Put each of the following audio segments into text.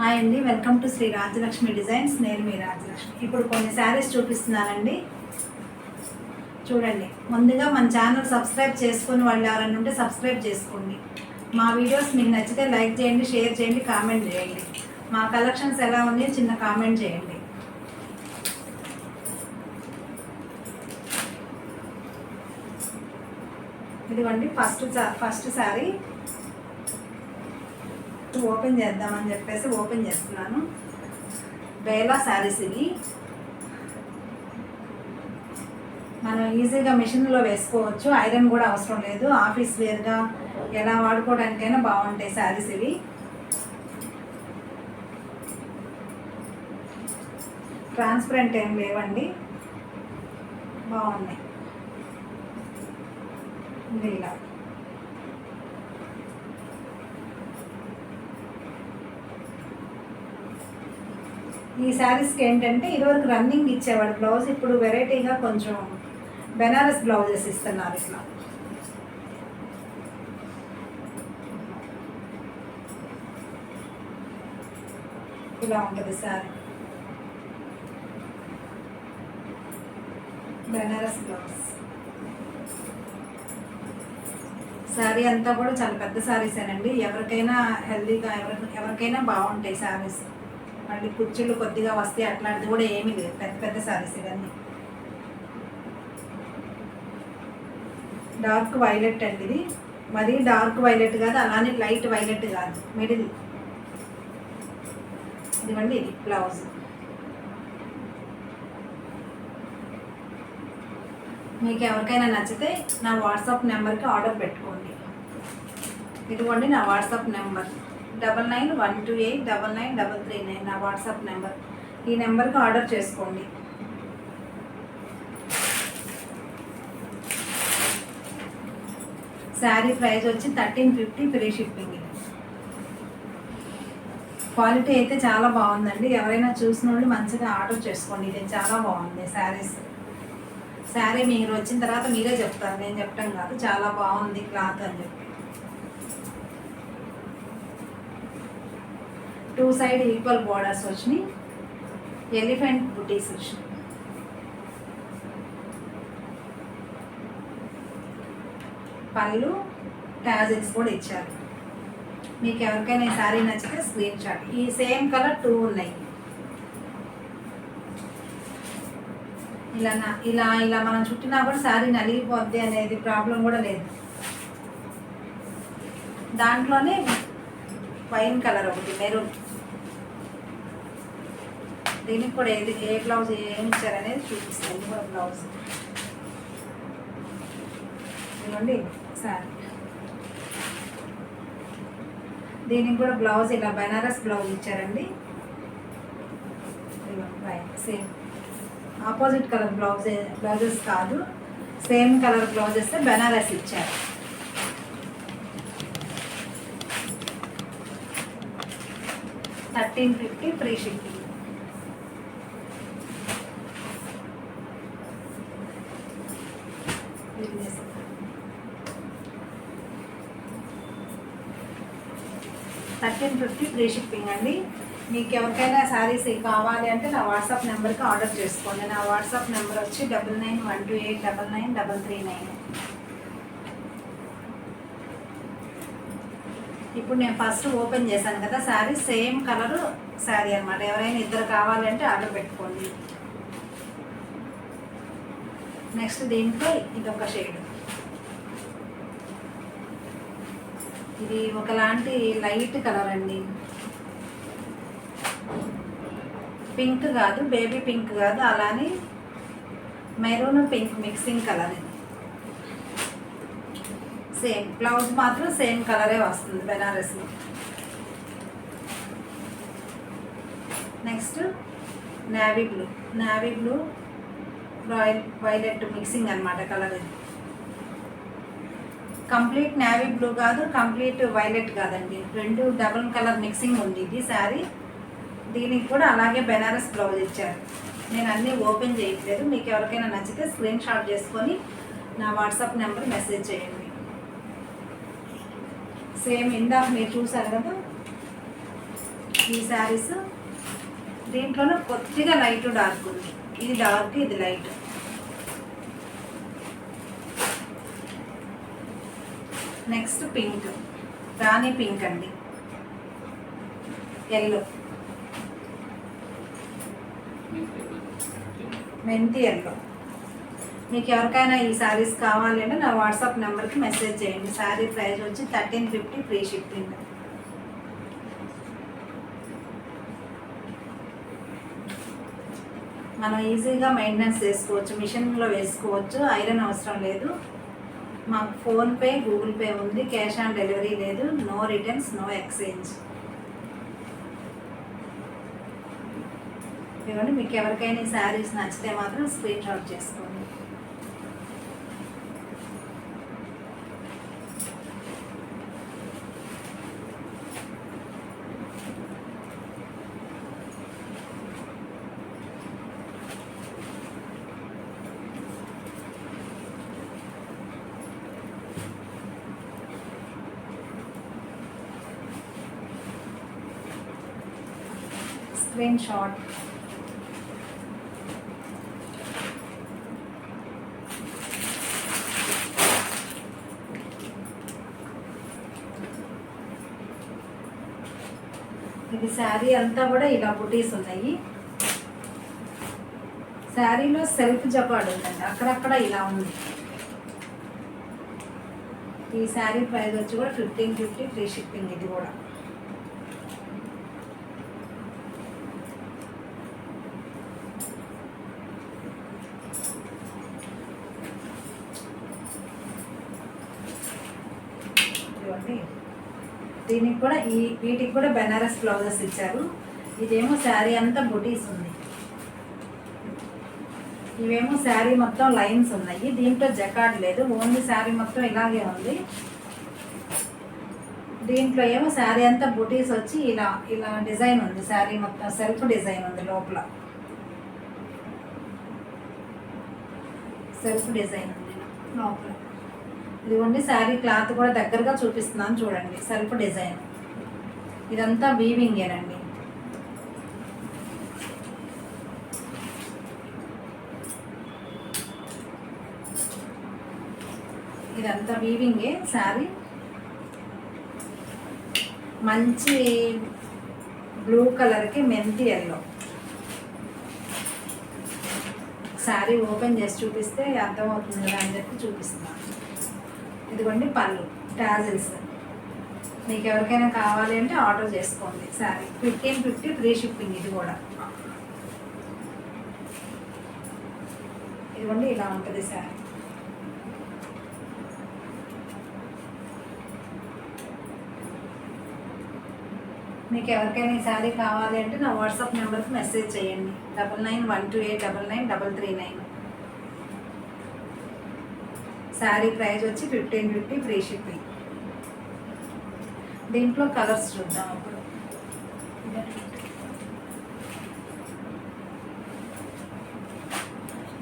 Hi అండి welcome to Sri Rajalakshmi designs. నేను మీ రాజలక్ష్మి. ఇప్పుడు కొన్ని శారీస్ చూపిస్తున్నానండి. చూడండి. ముందుగా మన ఛానల్ సబ్స్క్రైబ్ చేసుకుని వాళ్ళు ఎవరైనా ఉంటే సబ్స్క్రైబ్ చేసుకోండి. మా వీడియోస్ మీకు నచ్చితే లైక్ చేయండి షేర్ చేయండి కామెంట్ చేయండి. మా కలెక్షన్స్ ఎలా ఉంది చిన్న కామెంట్ చేయండి. ఇదిగోండి ఫస్ట్ ఫస్ట్ శారీ. ఓపెన్ చేద్దామని చెప్పేసి ఓపెన్ చేస్తున్నాను. బేలా శారీస్ ఇవి. మనం ఈజీగా మిషన్లో వేసుకోవచ్చు. ఐరన్ కూడా అవసరం లేదు. ఆఫీస్ వేర్గా ఎలా వాడుకోవడానికైనా బాగుంటాయి శారీస్ ఇవి. ట్రాన్స్పరెంట్ ఏం లేవండి. బాగున్నాయి. ఇది ఇలా. ఈ శారీస్కి ఏంటంటే ఇదివరకు రన్నింగ్ ఇచ్చేవాడు బ్లౌజ్ ఇప్పుడు వెరైటీగా కొంచెం బెనారస్ బ్లౌజెస్ ఇస్తున్నారు ఇట్లా. ఇలా ఉంటుంది సార్ బెనారస్ బ్లౌజ్ శారీ అంతా కూడా చాలా పెద్ద శారీసేనండి ఎవరికైనా హెల్దీగా ఎవరి ఎవరికైనా బాగుంటాయి శారీస్ మళ్ళీ కుర్చీలు కొద్దిగా వస్తే అట్లాంటిది కూడా ఏమీ లేదు. పెద్ద పెద్ద సారీస్ ఇవన్నీ. డార్క్ వైలెట్ అండి ఇది. మరీ డార్క్ వైలెట్ కాదు అలానే లైట్ వైలెట్ కాదు. మిడిల్ ఇదిగోండి ఇది బ్లౌజ్ మీకు ఎవరికైనా నచ్చితే నా వాట్సాప్ నెంబర్కి ఆర్డర్ పెట్టుకోండి. ఇదిగోండి నా WhatsApp number. Double nine one two eight double nine double three nine నా వాట్సాప్ నెంబర్. ఈ నెంబర్కి ఆర్డర్ చేసుకోండి. శారీ ప్రైస్ వచ్చి thirteen fifty free shipping. Quality అయితే చాలా బాగుందండి. ఎవరైనా చూసిన వాళ్ళు మంచిగా ఆర్డర్ చేసుకోండి. ఇది చాలా బాగుంది శారీస్. శారీ మీరు వచ్చిన తర్వాత మీరే చెప్తారు. నేను చెప్పడం కాదు. చాలా బాగుంది క్లాత్ అని చెప్పి. టూ సైడ్ ఈక్వల్ బోర్డర్స్ వచ్చినాయి. ఎలిఫెంట్ బుటీస్ వచ్చినాయి. పళ్ళు టాజిల్స్ కూడా ఇచ్చారు. మీకు ఎవరికైనా ఈ శారీ నచ్చితే స్క్రీన్ షాట్. ఈ సేమ్ కలర్ టూ ఉన్నాయి. ఇలా ఇలా ఇలా మనం చుట్టినా కూడా శారీ నలిగిపోద్ది అనేది ప్రాబ్లం కూడా లేదు. దాంట్లోనే వైన్ కలర్ ఒకటి మెరూన్. దీనికి కూడా ఏది? ఏ బ్లౌజ్ ఏమి ఇచ్చారనేది చూపిస్తాను. ఇది కూడా బ్లౌజ్. ఇవ్వండి సారీ. దీనికి కూడా బ్లౌజ్ ఇలా బెనారస్ బ్లౌజ్ ఇచ్చారండి. Same opposite colour blouse blouses కాదు. సేమ్ కలర్ బ్లౌజెస్ బెనారస్ ఇచ్చారు. Thirteen fifty free shipping. Thirteen fifty free shipping అండి. మీకు ఎవరికైనా శారీస్ కావాలి అంటే నా వాట్సాప్ నెంబర్కి ఆర్డర్ చేసుకోండి. నా వాట్సాప్ నెంబర్ వచ్చి double nine one two eight double nine double three nine. ఇప్పుడు నేను ఫస్ట్ ఓపెన్ చేశాను కదా శారీ సేమ్ కలరు శారీ అనమాట ఎవరైనా ఇద్దరు కావాలంటే ఆర్డర్ పెట్టుకోండి. నెక్స్ట్ దీంట్లో ఇదొక షేడ్. ఇది ఒకలాంటి లైట్ కలర్ అండి. పింక్ కాదు బేబీ పింక్ కాదు అలానే మెరూన్ పింక్ మిక్సింగ్ కలర్ ఇది. సేమ్ బ్లౌజ్ మాత్రం సేమ్ కలరే వస్తుంది బెనారస్లో. Next navy blue. Navy blue royal violet mixing అనమాట కలర్ ఇది. కంప్లీట్ నావీ బ్లూ కాదు కంప్లీట్ వైలెట్ కాదండి. రెండు డబుల్ కలర్ మిక్సింగ్ ఉంది ఇది శారీ. దీనికి కూడా అలాగే బెనారస్ బ్లౌజ్ ఇచ్చారు. నేను అన్నీ ఓపెన్ చేయట్లేదు. మీకు ఎవరికైనా నచ్చితే స్క్రీన్ షాట్ చేసుకొని నా వాట్సాప్ నెంబర్ మెసేజ్ చేయండి. సేమ్ ఇందాక మీరు చూసారు కదా ఈ శారీస్. దీంట్లోనే కొద్దిగా లైట్ డార్క్ ఉంది. ఇది డార్క్ ఇది లైట్. Next pink. రాణి పింక్ అండి. ఎల్లో. మెంతి ఎల్లో. మీకు ఎవరికైనా ఈ శారీస్ కావాలి అంటే నా వాట్సాప్ నెంబర్కి మెసేజ్ చేయండి. శారీ ప్రైస్ వచ్చి థర్టీన్ ఫిఫ్టీ ఫ్రీ షిప్పింగ్. మనం ఈజీగా మెయింటెనెన్స్ చేసుకోవచ్చు మిషన్లో వేసుకోవచ్చు ఐరన్ అవసరం లేదు. మాకు ఫోన్పే గూగుల్ పే ఉంది. క్యాష్ ఆన్ డెలివరీ లేదు. No returns no exchange. ఇవ్వండి మీకు ఎవరికైనా ఈ శారీస్ నచ్చితే మాత్రం స్క్రీన్ షాట్ చేసుకోండి. స్క్రీన్ షాట్ ఇది శారీ అంతా కూడా ఇలా బుటీస్ ఉన్నాయి. శారీలో సెల్ఫ్ జపాడ్ ఉందండి. అక్కడక్కడ ఇలా ఉంది. ఈ శారీ ప్రైస్ వచ్చి కూడా ఫిఫ్టీన్ ఫిఫ్టీ ఫ్రీ షిప్పింగ్ ఇది కూడా ఇదిగోండి దీనికి కూడా ఈ వీటికి కూడా బెనారస్ బ్లౌజెస్ ఇచ్చారు. ఇదేమో శారీ అంతా బుటీస్ ఉంది. ఇవేమో శారీ మొత్తం లైన్స్ ఉన్నాయి. దీంట్లో జకాడ్ లేదు. ఓన్లీ శారీ మొత్తం ఇలాగే ఉంది. దీంట్లో ఏమో శారీ అంతా బుటీస్ వచ్చి ఇలా ఇలా డిజైన్ ఉంది. శారీ మొత్తం సెల్ఫ్ డిజైన్ ఉంది లోపల. సెల్ఫ్ డిజైన్ ఉంది లోపల. ఇదిగోండి శారీ క్లాత్ కూడా దగ్గరగా చూపిస్తున్నాను చూడండి సెల్ఫ్ డిజైన్. ఇదంతా వీవింగేనండి ఇదంతా వీవింగే శారీ. మంచి బ్లూ కలర్కి మెంతి ఎల్లో శారీ ఓపెన్ చేసి చూపిస్తే అర్థమవుతుంది కదా అని చెప్పి చూపిస్తున్నాను. ఇదిగోండి పళ్ళు టాజిల్స్. మీకు ఎవరికైనా కావాలి అంటే ఆర్డర్ చేసుకోండి sari. Fifteen fifty free shipping ఇది కూడా. ఇదిగోండి ఇలా ఉంటుంది సారీ. మీకు ఎవరికైనా ఈ శారీ కావాలి అంటే నా వాట్సాప్ నెంబర్కి మెసేజ్ చేయండి. Double nine one two eight double nine double three nine. Sari price వచ్చి ఫిఫ్టీన్ ఫిఫ్టీ ఫ్రీ షిప్పింగ్. దీంట్లో కలర్స్ చూద్దాం అప్పుడు.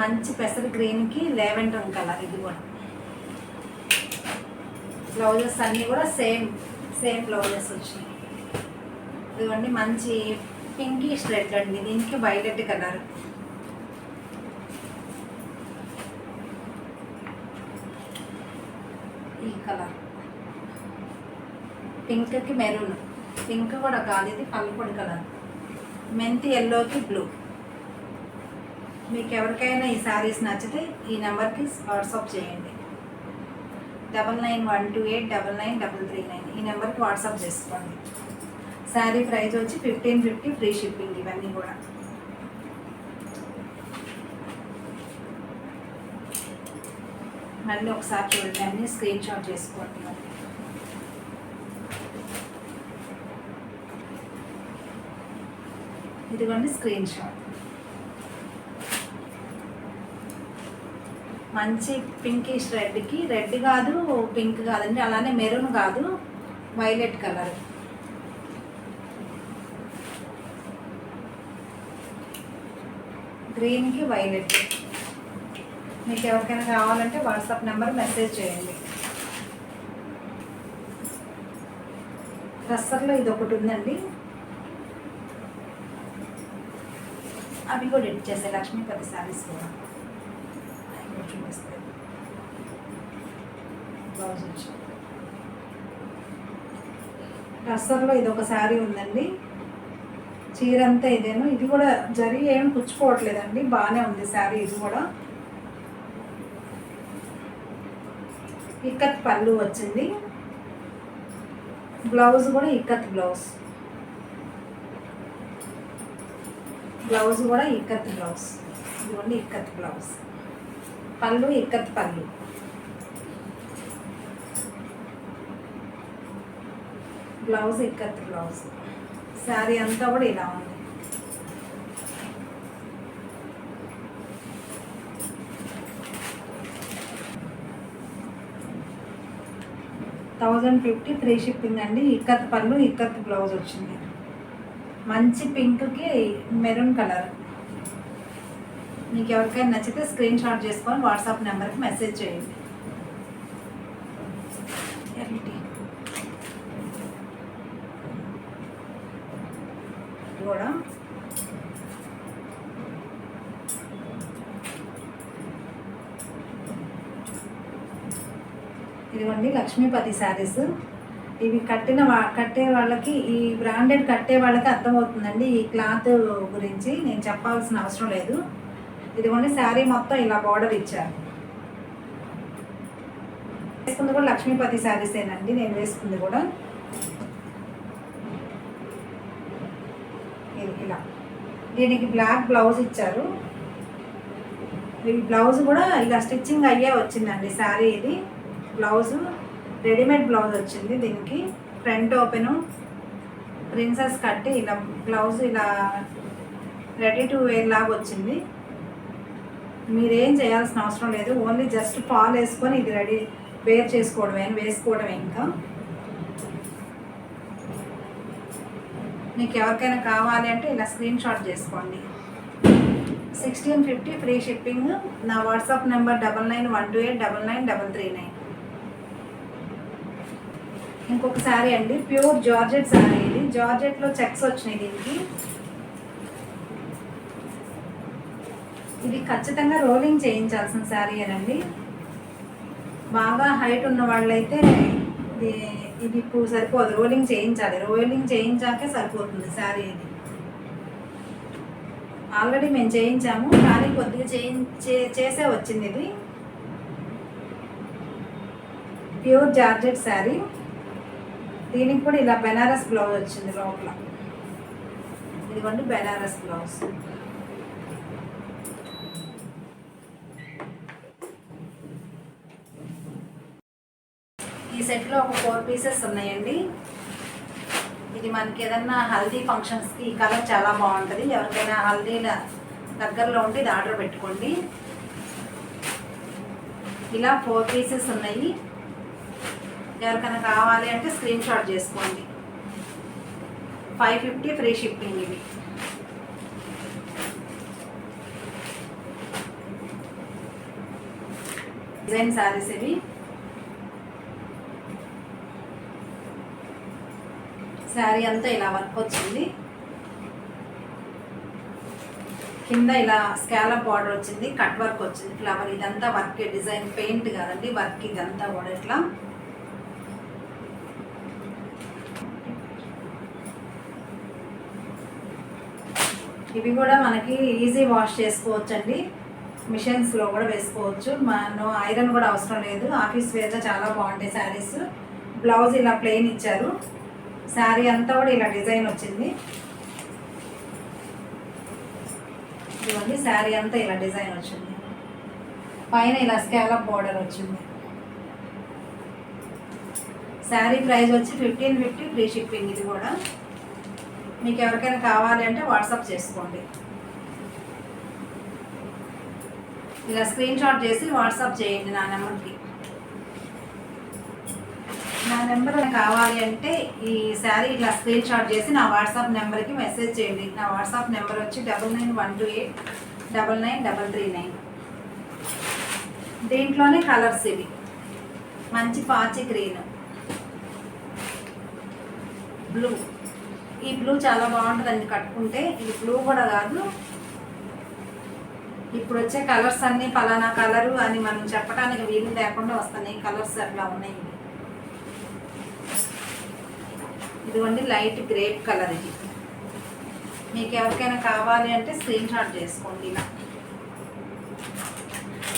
మంచి పెసర గ్రీన్కి లెవెండర్ కలర్ ఇది కూడా. బ్లౌజెస్ అన్నీ కూడా సేమ్ సేమ్ బ్లౌజెస్ వచ్చినాయి. ఇదిగోండి మంచి పింకిష్ రెడ్ అండి. దీనికి వైలెట్ కలర్ ఈ కలర్ పింక్కి మెరూన్. పింక్ కూడా కాదు ఇది పల్పొడి కలర్. మెంతి ఎల్లోకి బ్లూ. మీకు ఎవరికైనా ఈ శారీస్ నచ్చితే ఈ నెంబర్కి వాట్సాప్ చేయండి. Double nine one two eight double nine double three nine. ఈ నెంబర్కి వాట్సాప్ చేసుకోండి. శారీ ప్రైస్ వచ్చి ఫిఫ్టీన్ ఫిఫ్టీ ఫ్రీ షిప్పింగ్ ఇవన్నీ కూడా. మళ్ళీ ఒకసారి చూడండి అన్నీ స్క్రీన్ షాట్ చేసుకోండి. ఇదిగోండి స్క్రీన్ షాట్ మంచి పింకిష్ రెడ్కి రెడ్ కాదు పింక్ కాదండి అలానే మెరూన్ కాదు వైలెట్ కలర్ గ్రీన్కి వైలెట్ మీకు ఎవరికైనా కావాలంటే వాట్సాప్ నెంబర్ మెసేజ్ చేయండి. రస్సర్లో ఇది ఒకటి ఉందండి. అవి కూడా ఎడిట్ చేస్తాయి లక్ష్మీపతి శారీస్ కూడా. చూపిస్తాయి బ్లౌజ్ వచ్చి రస్సర్లో ఇది ఒక శారీ ఉందండి. చీర అంతా ఇదేను. ఇది కూడా జరి ఏం పుచ్చుకోవట్లేదండి. బాగానే ఉంది శారీ ఇది కూడా. ఇక్కత్ పళ్ళు వచ్చింది. బ్లౌజ్ కూడా ఇక్కత్ బ్లౌజ్. బ్లౌజ్ కూడా ఇక్కత్ బ్లౌజ్. ఇదిగోండి ఇక్కత్ బ్లౌజ్. పళ్ళు ఇక్కత్ పళ్ళు. Blouse ikat blouse. శారీ అంతా కూడా ఇలా ఉంది. థౌజండ్ ఫిఫ్టీ ఫ్రీ షిప్పింగ్ అండి. ఇక్కత్ పళ్ళు ఇక్కత్ బ్లౌజ్ వచ్చింది. మంచి పింక్కి మెరూన్ కలర్. మీకు ఎవరికైనా నచ్చితే స్క్రీన్ షాట్ చేసుకొని వాట్సాప్ నెంబర్కి మెసేజ్ చేయండి. ఇది కూడా. ఇదిగోండి లక్ష్మీపతి శారీస్. ఇవి కట్టిన వా- కట్టే వాళ్ళకి ఈ బ్రాండెడ్ కట్టే వాళ్ళకి అర్థమవుతుందండి ఈ క్లాత్ గురించి. నేను చెప్పాల్సిన అవసరం లేదు. ఇదిగోండి శారీ మొత్తం ఇలా బార్డర్ ఇచ్చారు. వేసుకుంది కూడా లక్ష్మీపతి శారీసేనండి నేను వేసుకుంది కూడా. ఇలా. దీనికి బ్లాక్ బ్లౌజ్ ఇచ్చారు. ఈ బ్లౌజ్ కూడా ఇలా స్టిచ్చింగ్ అయ్యే వచ్చిందండి శారీ ఇది. బ్లౌజు రెడీమేడ్ బ్లౌజ్ వచ్చింది దీనికి. Front open. ప్రిన్సెస్ కట్టి ఇలా బ్లౌజ్ ఇలా రెడీ టు వేర్ లాగా వచ్చింది. మీరేం చేయాల్సిన అవసరం లేదు. ఓన్లీ జస్ట్ ఫాల్ వేసుకొని ఇది రెడీ వేర్ చేసుకోవడమే వేసుకోవడమే ఇంకా. మీకు ఎవరికైనా కావాలి అంటే ఇలా స్క్రీన్ షాట్ చేసుకోండి. Sixteen fifty free shipping. నా WhatsApp number double nine one two eight double nine double three nine. ఇంకొక శారీ అండి. ప్యూర్ జార్జెట్ శారీ ఇది. జార్జెట్లో చెక్స్ వచ్చినాయి దీనికి. ఇది ఖచ్చితంగా రోలింగ్ చేయించాల్సిన శారీ అండి బాగా హైట్ ఉన్న వాళ్ళైతే ఇది ఇది ఇప్పుడు సరిపోదు. రోలింగ్ చేయించాలి. రోలింగ్ చేయించాకే సరిపోతుంది శారీ ఇది. ఆల్రెడీ మేము చేయించాము కానీ కొద్దిగా చేయించే చేసే వచ్చింది ఇది. ప్యూర్ జార్జెట్ శారీ దీనికి కూడా ఇలా బెనారస్ బ్లౌజ్ వచ్చింది లోపల. ఇదిగోండి బెనారస్ బ్లౌజ్. ఈ సెట్లో ఒక ఫోర్ పీసెస్ ఉన్నాయండి. ఇది మనకి ఏదన్నా హల్దీ ఫంక్షన్స్కి ఈ కలర్ చాలా బాగుంటుంది. ఎవరికైనా హల్దీల దగ్గరలో ఉంటే ఇది ఆర్డర్ పెట్టుకోండి. ఇలా ఫోర్ పీసెస్ ఉన్నాయి. ఎవరికైనా కావాలి అంటే స్క్రీన్ షాట్ చేసుకోండి. ఫైవ్ ఫిఫ్టీ ఫ్రీ షిప్పింగ్ ఇవి డిజైన్ శారీస్ ఇవి. శారీ అంతా ఇలా వర్క్ వచ్చింది. కింద ఇలా స్కాలప్ బార్డర్ వచ్చింది కట్ వర్క్ వచ్చింది. ఫ్లవర్ ఇదంతా వర్క్ డిజైన్ పెయింట్ కాదండి వర్క్ ఇదంతా కూడా ఇట్లా. ఇవి కూడా మనకి ఈజీ వాష్ చేసుకోవచ్చండి. మిషన్స్లో కూడా వేసుకోవచ్చు. మనం ఐరన్ కూడా అవసరం లేదు. ఆఫీస్ వేర్గా చాలా బాగుంటాయి శారీస్. బ్లౌజ్ ఇలా ప్లెయిన్ ఇచ్చారు. శారీ అంతా కూడా ఇలా డిజైన్ వచ్చింది. ఇదిగోండి శారీ అంతా ఇలా డిజైన్ వచ్చింది. పైన ఇలా స్కాలప్ బార్డర్ వచ్చింది. శారీ ప్రైస్ వచ్చి ఫిఫ్టీన్ ఫిఫ్టీ ఫ్రీ షిప్పింగ్ ఇది కూడా. మీకు ఎవరికైనా కావాలి అంటే వాట్సాప్ చేసుకోండి. ఇలా స్క్రీన్ షాట్ చేసి వాట్సాప్ చేయండి నా నెంబర్కి. నా నెంబర్ కావాలి అంటే ఈ శారీ ఇలా స్క్రీన్ షాట్ చేసి నా వాట్సాప్ నెంబర్కి మెసేజ్ చేయండి. నా వాట్సాప్ నెంబర్ వచ్చి double nine one two eight double nine double three nine. దీంట్లోనే కలర్స్ ఇవి. మంచి పాచి గ్రీన్. బ్లూ. ఈ బ్లూ చాలా బాగుంటుందండి కట్టుకుంటే. ఇది బ్లూ కూడా కాదు. ఇప్పుడు వచ్చే కలర్స్ అన్నీ పలానా కలరు అని మనం చెప్పడానికి వీలు లేకుండా వస్తున్నాయి. కలర్స్ అట్లా ఉన్నాయి. ఇదిగోండి లైట్ గ్రేప్ కలర్ ఇది. మీకు ఎవరికైనా కావాలి అంటే స్క్రీన్ షాట్ చేసుకోండి. ఇలా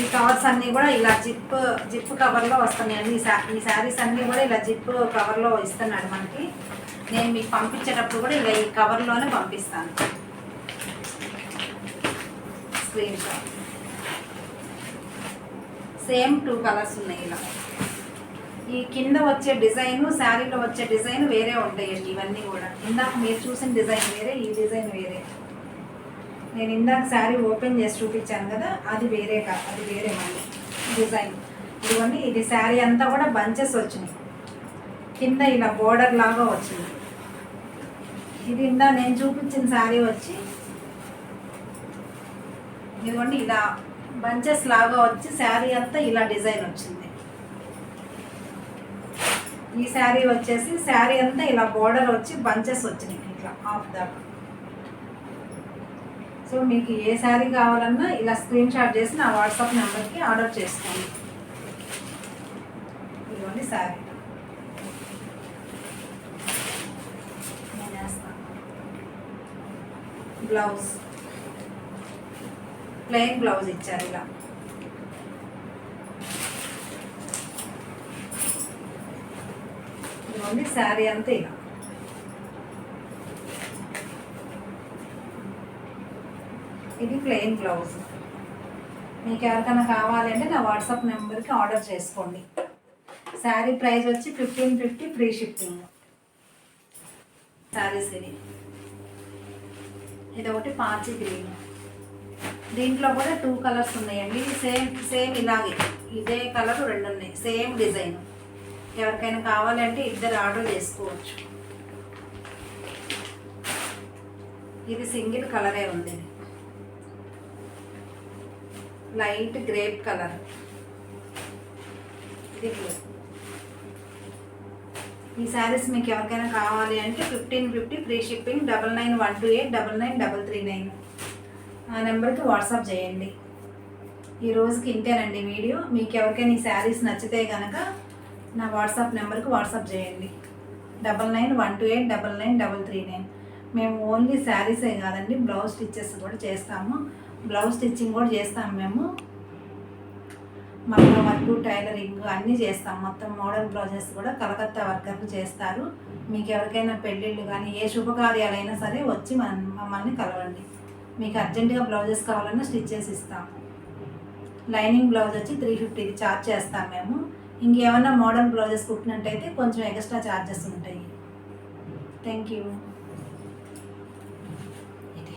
ఈ కవర్స్ అన్నీ కూడా ఇలా జిప్ జిప్ కవర్లో వస్తున్నాయండి. ఈ శా ఈ శారీస్ అన్నీ కూడా ఇలా జిప్ కవర్లో ఇస్తున్నాడు మనకి. నేను మీకు పంపించేటప్పుడు కూడా ఇలా ఈ కవర్లోనే పంపిస్తాను. Screenshot. Same two colours ఉన్నాయి ఇలా. ఈ కింద వచ్చే డిజైన్ శారీలో వచ్చే డిజైన్ వేరే ఉంటాయండి ఇవన్నీ కూడా. ఇందాక మీరు చూసిన డిజైన్ వేరే ఈ డిజైన్ వేరే. నేను ఇందాక శారీ ఓపెన్ చేసి చూపించాను కదా అది వేరే కా అది వేరే మళ్ళీ డిజైన్. ఇదిగోండి ఇది శారీ అంతా కూడా బంచెస్ వచ్చినాయి. కింద ఇలా బోర్డర్ లాగా వచ్చింది. ఇది ఇందా నేను చూపించిన శారీ వచ్చి ఇదిగోండి ఇలా బంచెస్ లాగా వచ్చి శారీ అంతా ఇలా డిజైన్ వచ్చింది. ఈ శారీ వచ్చేసి శారీ అంతా ఇలా బోర్డర్ వచ్చి బంచెస్ వచ్చినాయి ఇట్లా హాఫ్ దాకా. సో మీకు ఏ శారీ కావాలన్నా ఇలా స్క్రీన్ షాట్ చేసి నా వాట్సాప్ నెంబర్కి ఆర్డర్ చేసుకోండి. ఇదిగోండి శారీ. బ్లౌజ్. ప్లెయిన్ బ్లౌజ్ ఇచ్చారు ఇలా. ఇదిగోండి శారీ అంతా ఇలా. ఇది ప్లెయిన్ బ్లౌజ్ మీకు ఎవరికైనా కావాలంటే నా వాట్సాప్ నెంబర్కి ఆర్డర్ చేసుకోండి. శారీ ప్రైస్ వచ్చి fifteen fifty free shipping. Saris ఇది ఇది ఒకటి పాచి గ్రీన్. దీంట్లో కూడా టూ కలర్స్ ఉన్నాయండి. సేమ్ సేమ్ ఇలాగే. ఇదే కలర్ రెండు ఉన్నాయి. Same design. ఎవరికైనా కావాలంటే ఇద్దరు ఆర్డర్ చేసుకోవచ్చు. ఇది సింగిల్ కలరే ఉంది. Light grape colour. ఇది ఈ శారీస్ మీకు ఎవరికైనా కావాలి అంటే fifteen fifty free shipping double nine one two eight double nine double three nine. ఆ నెంబర్కి వాట్సాప్ చేయండి. ఈ రోజుకి ఇంతేనండి వీడియో. మీకు ఎవరికైనా ఈ శారీస్ నచ్చితే కనుక నా వాట్సాప్ నెంబర్కి వాట్సాప్ చేయండి. Double nine one two eight double nine double three nine. మేము ఓన్లీ శారీసే కాదండి బ్లౌజ్ స్టిచ్చెస్ కూడా చేస్తాము. బ్లౌజ్ స్టిచ్చింగ్ కూడా చేస్తాం మేము. మళ్ళీ వర్క్ టైలరింగ్ అన్నీ చేస్తాం. మొత్తం మోడర్న్ బ్లౌజెస్ కూడా కలకత్తా వర్కర్లు చేస్తారు. మీకు ఎవరికైనా పెళ్ళిళ్ళు కానీ ఏ శుభకార్యాలైనా సరే వచ్చి మన మమ్మల్ని కలవండి. మీకు అర్జెంటుగా బ్లౌజెస్ కావాలన్నా స్టిచ్ చేసి ఇస్తాం. లైనింగ్ బ్లౌజ్ వచ్చి త్రీ ఫిఫ్టీకి ఛార్జ్ చేస్తాం మేము. ఇంకేమన్నా మోడర్న్ బ్లౌజెస్ కుట్టినట్టయితే కొంచెం ఎక్స్ట్రా ఛార్జెస్ ఉంటాయి. Thank you